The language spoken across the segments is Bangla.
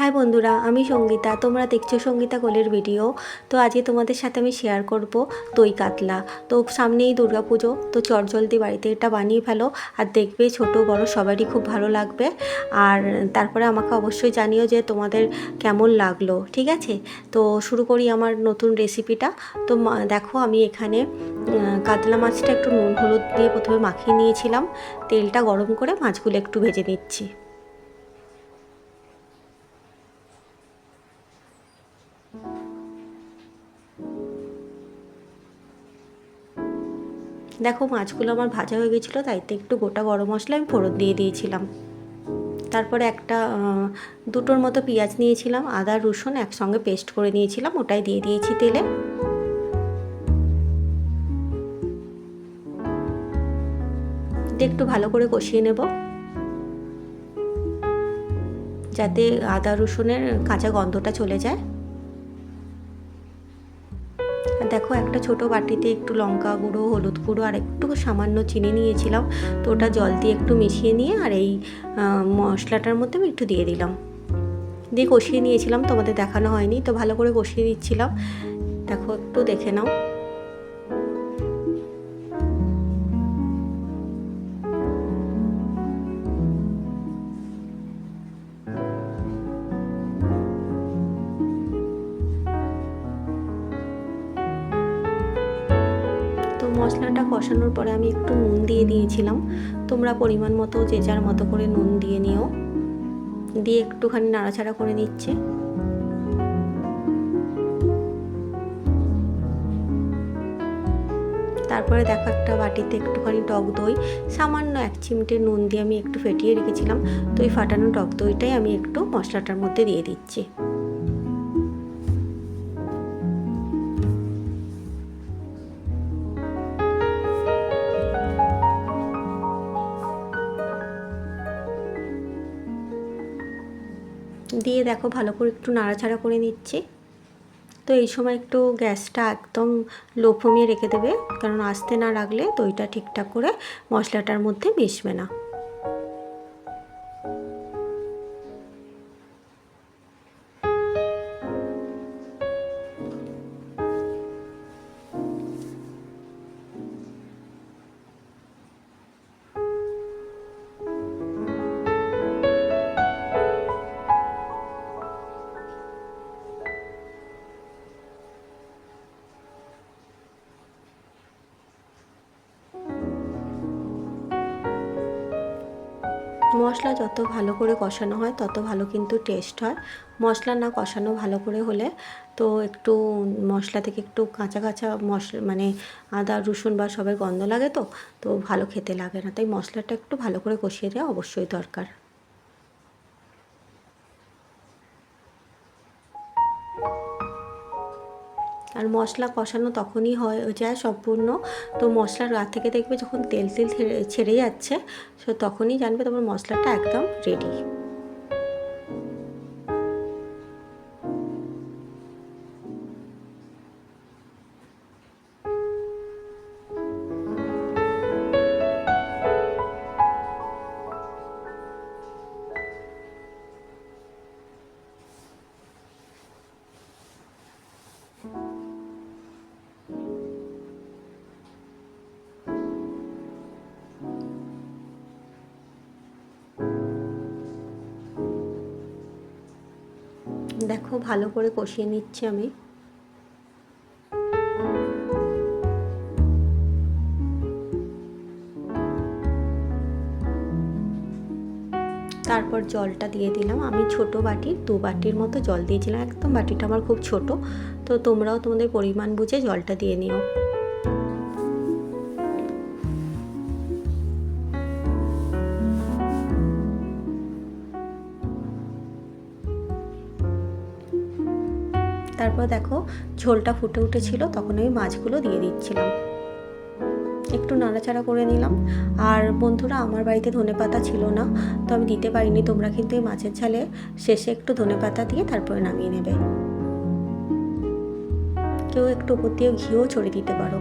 হাই বন্ধুরা, আমি সঙ্গীতা। তোমরা দেখছ সঙ্গীতা কোলের ভিডিও। তো আজকে তোমাদের সাথে আমি শেয়ার করব দই কাতলা। তো সামনেই পুজো তো চটজলদি বাড়িতে এটা বানিয়ে ফেলো। আর দেখবে ছোট, বড় সবারই খুব ভালো লাগবে। আর তারপরে আমাকে অবশ্যই জানিও যে তোমাদের কেমন লাগল, ঠিক আছে? তো শুরু করি আমার নতুন রেসিপিটা তো দেখো আমি এখানে কাতলা মাছটা একটু নুন, হলুদ দিয়ে প্রথমে মাখিয়ে নিয়েছিলাম। তেলটা গরম করে মাছগুলো একটু ভেজে নিচ্ছি। দেখো মাছগুলো আমার ভাজা হয়ে গেছিল তাইতে একটু গোটা গরম মশলা আমি ফোড়ন দিয়ে দিয়েছিলাম। তারপরে একটা দুটোর মতো পেঁয়াজ নিয়েছিলাম, আদা, রসুন একসঙ্গে পেস্ট করে নিয়েছিলাম, ওটাই দিয়ে দিয়েছি তেলে। একটু ভালো করে কষিয়ে নেব। যাতে আদা, রসুনের কাঁচা গন্ধটা চলে যায়। দেখো একটা ছোট বাটিতে একটু লঙ্কা গুঁড়ো, হলুদ গুঁড়ো আর একটু সামান্য চিনি নিয়েছিলাম। তো ওটা জল দিয়ে একটু মিশিয়ে নিয়ে আর এই মশলাটার মধ্যে আমি একটু দিয়ে দিলাম। দিয়ে কষিয়ে নিয়েছিলাম তোমাদের দেখানো হয়নি, তো ভালো করে কষিয়ে দিচ্ছিলাম। দেখো একটু দেখে নাও। মশলাটা কষানোর পরে আমি একটু নুন দিয়ে দিয়েছিলাম। তোমরা পরিমাণ মতো যে যার মতো করে নুন দিয়ে নিও। দিয়ে একটুখানি নাড়াচাড়া করে নিচ্ছে। তারপরে দেখো একটা বাটিতে একটুখানি টক দই, সামান্য এক চিমটে নুন দিয়ে আমি একটু ফেটিয়ে রেখেছিলাম। তো এই ফাটানো টক দইটাই আমি একটু মশলাটার মধ্যে দিয়ে দিচ্ছি। দিয়ে দেখো ভালো করে একটু নাড়াচাড়া করে নিচ্ছি। তো এই সময় একটু গ্যাসটা একদম লো ফমিয়ে রেখে দেবে, কারণ আস্তে না রাখলে দইটা ঠিকঠাক করে মশলাটার মধ্যে মিশবে না। মশলা যত ভালো করে কষানো হয়, তত ভালো কিন্তু টেস্ট হয়। মশলা না কষানো ভালো করে হলে তো একটু মশলা থেকে একটু কাঁচা কাঁচা মশলা মানে আদা, রসুন বা সবের গন্ধ লাগে তো তো ভালো খেতে লাগে না। তাই মশলাটা একটু ভালো করে কষিয়ে দেওয়া অবশ্যই দরকার। আর মশলা কষানো তখনই হয় যায় সম্পূর্ণ। তো মশলার গা থেকে দেখবে যখন তেল তেল ছেড়ে- যাচ্ছে, সো তখনই জানবে তোমার মশলাটা একদম রেডি দেখো, ভালো করে কষিয়ে নিচ্ছি আমি। তারপর জলটা দিয়ে দিলাম। আমি ছোট বাটির, দু বাটির মতো জল দিয়েছিলাম। একদম বাটিটা আমার খুব ছোট। তো তোমরাও তোমাদের পরিমাণ বুঝে জলটা দিয়ে নিও। তারপর দেখো ঝোলটা ফুটে উঠেছিল, তখন আমি মাছগুলো দিয়ে দিচ্ছিলাম। একটু নাড়াচাড়া করে নিলাম। আর বন্ধুরা, আমার বাড়িতে ধনেপাতা ছিল না, তো আমি দিতে পারিনি। তোমরা কিন্তু এই মাছের ঝালে শেষে একটু ধনেপাতা দিয়ে তারপরে নামিয়ে নেবে। কেউ একটু উপর দিয়ে ঘিও ছড়িয়ে দিতে পারো।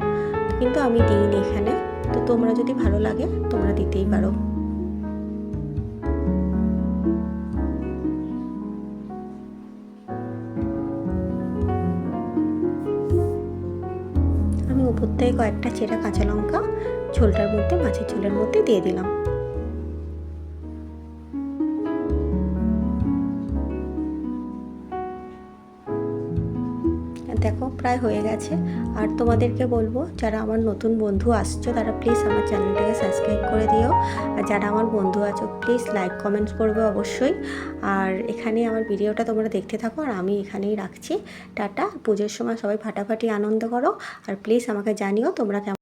কিন্তু আমি দিইনি এখানে। তো তোমরা যদি ভালো লাগে, তোমরা দিতেই পারো। প্রত্যেকে কয়েকটা চেরা কাঁচা লঙ্কা ঝোলটার মধ্যে মাছের ঝোলের মধ্যে দিয়ে দিলাম। দেখো, প্রায় হয়ে গেছে। আর তোমাদেরকে বলব, যারা আমার নতুন বন্ধু আসছো, তারা প্লিজ আমার চ্যানেলটাকে সাবস্ক্রাইব করে দিও। আর যারা আমার বন্ধু আছো প্লিজ লাইক কমেন্টস করবে অবশ্যই। আর এখানে আমার ভিডিওটা তোমরা দেখতে থাকো, আর আমি এখানেই রাখছি। টাটা, পুজোর সময় সবাই ফাটাফাটি আনন্দ করো। আর প্লিজ আমাকে জানিও তোমরা কেমন